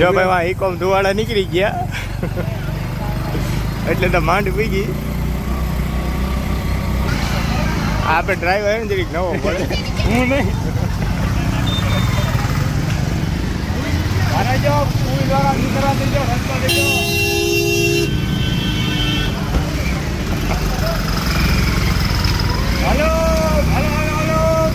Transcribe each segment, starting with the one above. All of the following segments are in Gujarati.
જો ભાઈ વાં ઇકોમ ધુવાડા નીકળી ગયા. એટલે તો માંડ પી ગઈ. આપણે ડ્રાઈવર એને જરીક નવો પડે હું નહીં. આને જો પુલ દ્વારા નીકળવા દેજો રસ્તા દેજો હાલો હાલો હાલો હાલો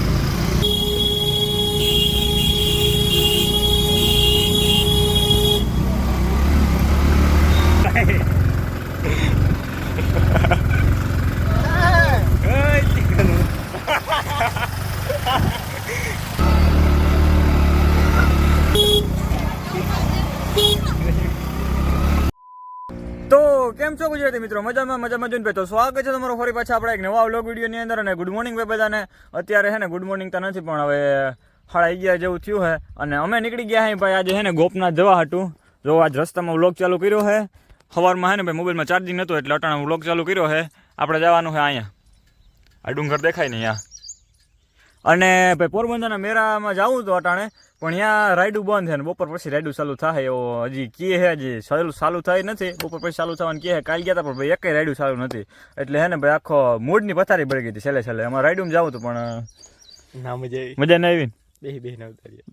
Ay, chicano. તો કેમ છો ગુજરાતી મિત્રો? મજામાં મજામાં જોઈને તો સ્વાગત છે તમારો ફરી પાછા આપણે એક નવા વ્લોગ વિડીયોની અંદર અને ગુડ મોર્નિંગ ભાઈ બધાને. અત્યારે હે ને ગુડ મોર્નિંગ તો નથી, પણ હવે સાડા ગયા જેવું થયું હે અને અમે નીકળી ગયા હે ભાઈ, આજે હે ને ગોપનાથ જવા હતું જો આજ રસ્તામાં વ્લોગ ચાલુ કર્યો હે સવારમાં હે ને ભાઈ મોબાઈલમાં ચાર્જિંગ નહોતું એટલે અટાણે વ્લોગ ચાલુ કર્યો હે આપણે જવાનું છે અહીંયા. આ ડુંગર દેખાય ને અહીંયા. અને ભાઈ પોરબંદરના મેળામાં જવું તો અટાણે. પણ ત્યાં રાયડું બંધ છે ને બપોર પછી રાઈડું ચાલુ થાય એવો હજી કી હે હજી ચાલુ ચાલુ થાય નથી. બપોર પછી ચાલુ થવાનું કે હે કાલ ગયા હતા પણ ભાઈ એકેય રાયડું ચાલુ નથી. એટલે હે ને ભાઈ આખો મૂડની પથારી ભરી ગઈ હતી છેલ્લે છેલ્લે. અમારે રાયડું જવું હતું પણ ના મજા આવી. મજા નહીં આવી બે બે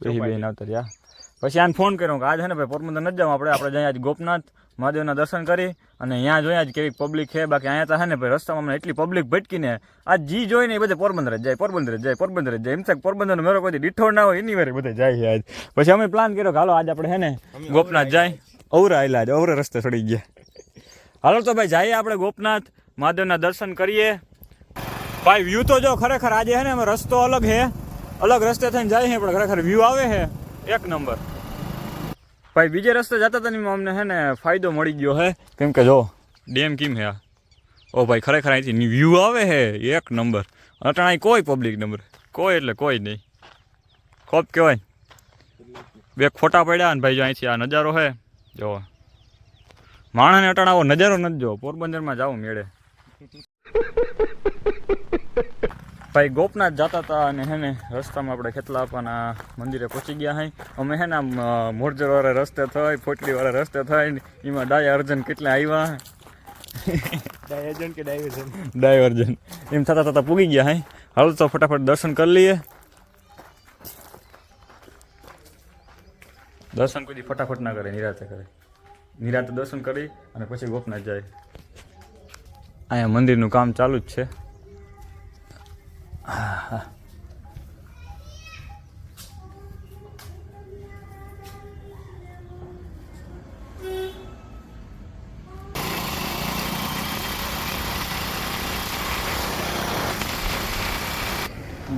બેહી બેહીને આવતા રહ્યા. પછી આને ફોન કર્યો કે આજ હે ને ભાઈ પોરબંદર નથી જવું આપણે. આપણે જઈએ આજ ગોપનાથ મહાદેવના દર્શન કરી અને અહીંયા જોયા આજ કેવી પબ્લિક છે. બાકી અહીંયા તો હે ને ભાઈ રસ્તામાં અમને એટલી પબ્લિક ભટકીને આજ જી જોઈને એ બધે પોરબંદર જ જાય પોરબંદર જ જાય પોરબંદર જ જાય. એમ થાય પોરબંદરનો મેરો કોઈ ડીઠો ના હોય એની વારે બધે જાય છે આજ. પછી અમે પ્લાન કર્યો કે હાલો આજ આપણે હે ને ગોપનાથ જાય. અવરા આવેલા જ અવરા રસ્તે ચડી ગયા. હાલો તો ભાઈ જઈએ આપણે ગોપનાથ મહાદેવના દર્શન કરીએ. ભાઈ વ્યૂ તો જો ખરેખર આજે હે ને રસ્તો અલગ હે અલગ રસ્તે થઈને જાય છે પણ ખરેખર વ્યૂ આવે છે. એક નંબર ભાઈ, બીજે રસ્તે જતા હતા ને અમને હે ને ફાયદો મળી ગયો હે. કેમ કે જો, ડેમ કેમ હે આ? ઓ ભાઈ, ખરેખર અહીંથી વ્યૂ આવે હે, એક નંબર અટાણા કોઈ પબ્લિક નંબર કોઈ એટલે કોઈ નહીં. ખોપ કહેવાય. બે ખોટા પડ્યા ને ભાઈ, જો અહીંથી આ નજારો હે, જો. માણસને અટાણાવો નજારો નથી જો પોરબંદરમાં જાઉં મેળે. ભાઈ ગોપનાથ જતા હતા અને હે ને રસ્તામાં આપણે ખેતલા આપવાના મંદિરે પહોંચી ગયા હઈ અમે હે ને આમ મોરજર રસ્તે થઈ ફોટલીવાળા રસ્તે થઈ એમાં ડાય અર્જન કેટલા આવ્યા ડાયજન કે ડાયવર્જન ડાયવર્જન એમ થતાં થતા પૂગી ગયા હઈ હાલ તો ફટાફટ દર્શન કરી લઈએ. દર્શન કોઈ ફટાફટ ના કરે નિરાતે કરે. નિરાતે દર્શન કરી અને પછી ગોપનાથ જાય. અહીંયા મંદિરનું કામ ચાલુ જ છે.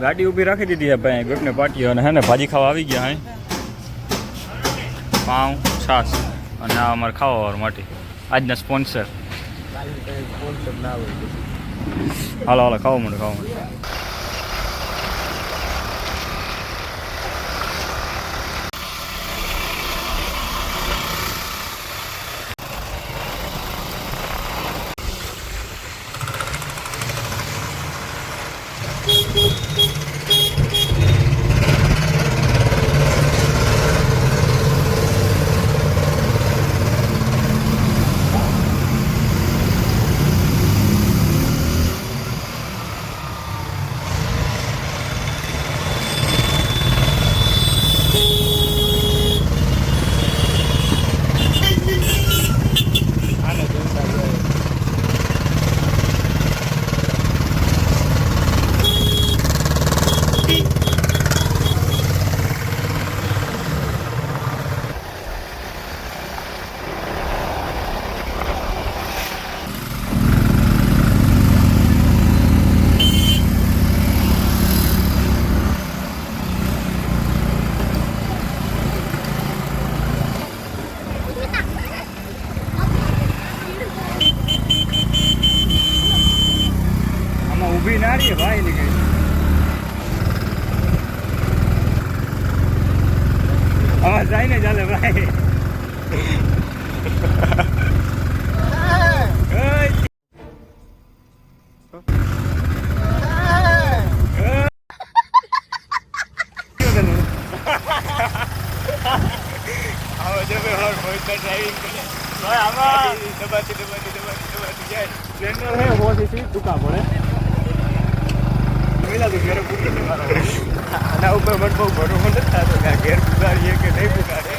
ગાડી ઊભી રાખી દીધી હે ભાઈ. ગટને પાટીઓ અને હે ને ભાજી ખાવા આવી ગયા હે. પાઉં છાસ અને આ અમારે ખાવા માટે. આજના સ્પોન્સર હાલો હાલો ખાવા માંડો ખાવા માંડો આને જોતા હોય આમાં ઊભી ના રહીએ ભાઈ ની કઈ આવા જાય ને ચાલે ભાઈ ઓય. હવે ભાઈ કોઈ તો ડ્રાઇવિંગ કરે ભાઈ આમાં દબાતી દબાતી દબાતી દબાતી જાય સ્પ્લેન્ડર હે હોથી સીટ ટૂંકા પડે પેલા તો ઘરે પૂરી મારો આના ઉપર મને બહુ ભરોસો નથી થતો કે ઘેર પુગાડીએ કે નહીં પુગાડીએ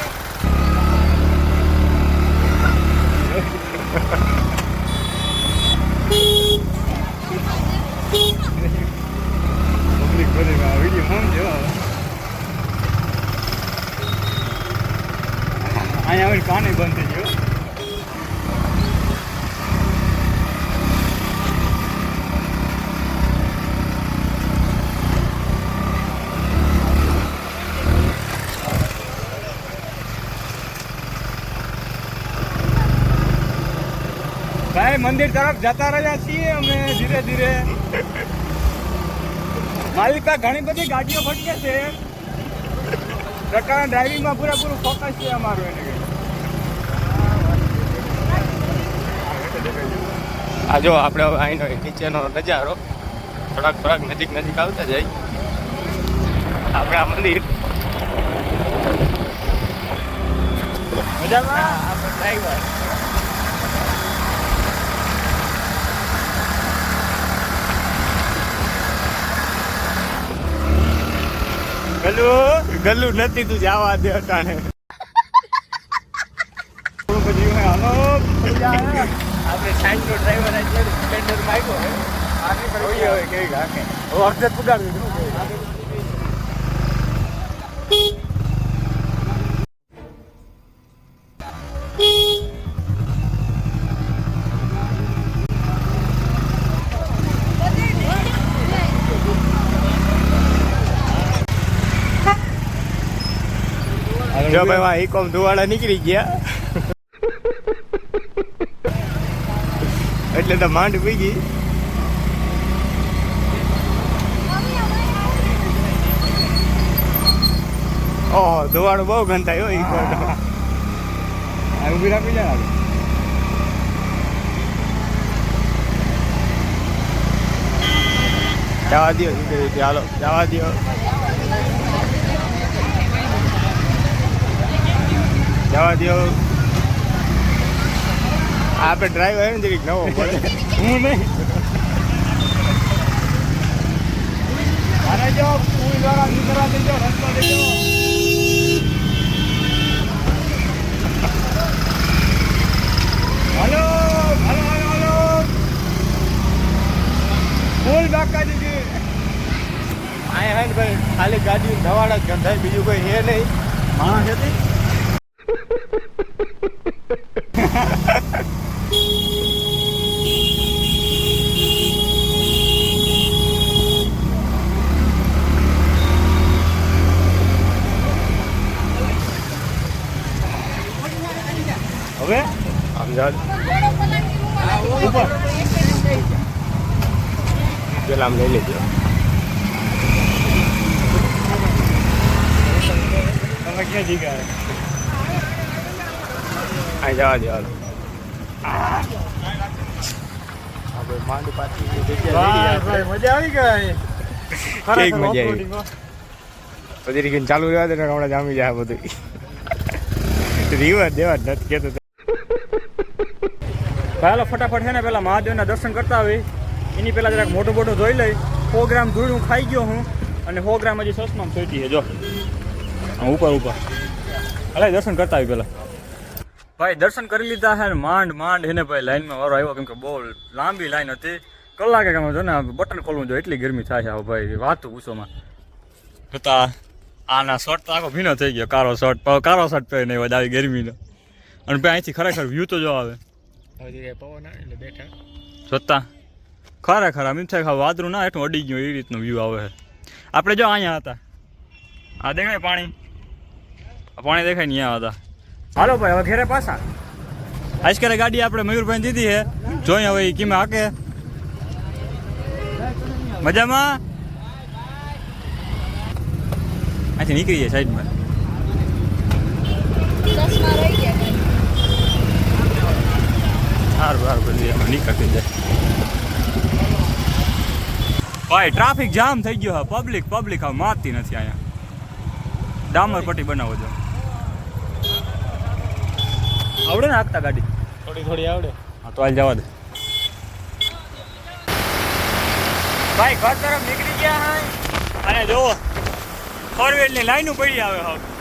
પબ્લિક બધી વીડિયો ફોન જેવા? અહીંયા કાને બંધ થઈ ગયો. ભાઈ મંદિર તરફ જતા રહ્યા છીએ અમે ધીરે ધીરે. માલિકા ઘણી બધી ગાડીઓ ફટકે છે. પ્રકારના ડ્રાઇવિંગમાં પૂરેપૂરું ફોકસ છે અમારું એને. આ જો આપણે હવે અહીંનો નીચેનો નજારો. થોડાક થોડાક નજીક નજીક આવતા જાય. આપણે આ મંદિર. મજામાં? આપણે ડ્રાઈવર. ગલ્લુ? ગલ્લુ નથી તું જવા દે અટાણે. આપણે સાઈડ નો ડ્રાઈવર આજે સ્પેન્ડર માગ્યો આગળ હવે કેવી ગાકે હવે અડધે જ જો ભાઈ વાહ ઇકોમ ધુવાડા નીકળી ગયા. એટલે તો માંડ પી ઓહો ધુવાડો બહુ ગંધાય હો ઇકો આ ઊભી રાખી જાય જવા દો ચાલો હાલો જવા દો જવા દો આપણે ડ્રાઈવર આવ્યો ને જરીક નવો પડે. હું નહીં. મારે જો ફૂલ દ્વારા નીકળવા દેજો રસ્તો દેજો. Hello hello hello hello. પુલ બાકા દીધી અહીંયા હે ને ભાઈ ખાલી ગાડી ધવાડા જ ગંધાય બીજું કોઈ હે નહીં. માણસ હતી? હવે જાઓ. ઉપર પેલા લઈ લેજો. તમે ક્યાં જી અહીં જવા દો હાલો આપણે મજા આવી ગઈ કેવી મજા આવી? પછી રીકીને ચાલુ રહેવા દે હમણાં જામી જાય બધું. રીવર દેવા જ નથી કેતો પેલા ફટાફટ છે ને પેલા મહાદેવના દર્શન કરતા આવી એની પેલા જરાક મોટું મોટું જોઈ લઈ. સો ગ્રામ ધૂળ હું ખાઈ ગયો હું અને સો ગ્રામ હજી સસમાં સોટી છે, જો. ઉપર ઉપર. અલે દર્શન કરતા આવી પેલા. ભાઈ દર્શન કરી લીધા છે માંડ માંડ એને ભાઈ લાઈનમાં વારો આવ્યો. કેમ કે બહુ લાંબી લાઈન હતી. કલાકે કામ જો ને બટન ખોલવું જોઈએ એટલી ગરમી થાય છે ભાઈ. વાતું પૂછોમાં છતાં આના શર્ટ તો આખો ભીનો થઈ ગયો કારો શર્ટ કારો શર્ટ પહેરી નહીં વધારે ગરમીનો. અને ભાઈ અહીંથી ખરેખર વ્યૂ તો જો આવે. પવન એટલે બેઠા. જોતા. ખરેખર આમ થાય કે વાદરું ના એટલું અડી ગયું એ રીતનું વ્યૂ આવે છે. આપણે જો અહીંયા હતા. આ દેખાય પાણી? પાણી દેખાય ને અહીંયા હતા. હાલો ભાઈ હવે ઘેરે પાછા. આજકાલે ગાડી આપણે મયુરભાઈ દીધી છે? જોઈએ હવે કિમે હાકે. મજામાં? અહીંથી નીકળી જાય સાઈડમાં સારું સારું દઈએ નીકળતી જાય. ભાઈ ટ્રાફિક જામ થઈ ગયો હા પબ્લિક પબ્લિક હવે મારતી નથી અહીંયા. ડામર પટ્ટી બનાવો છો. આવડે ને હાંકતા ગાડી? થોડી થોડી આવડે. હા તો હાલ જવા દે. ભાઈ ઘર તરફ નીકળી ગયા હા? અને ફોર વ્હીલની લાઈનો પડી આવે હવે.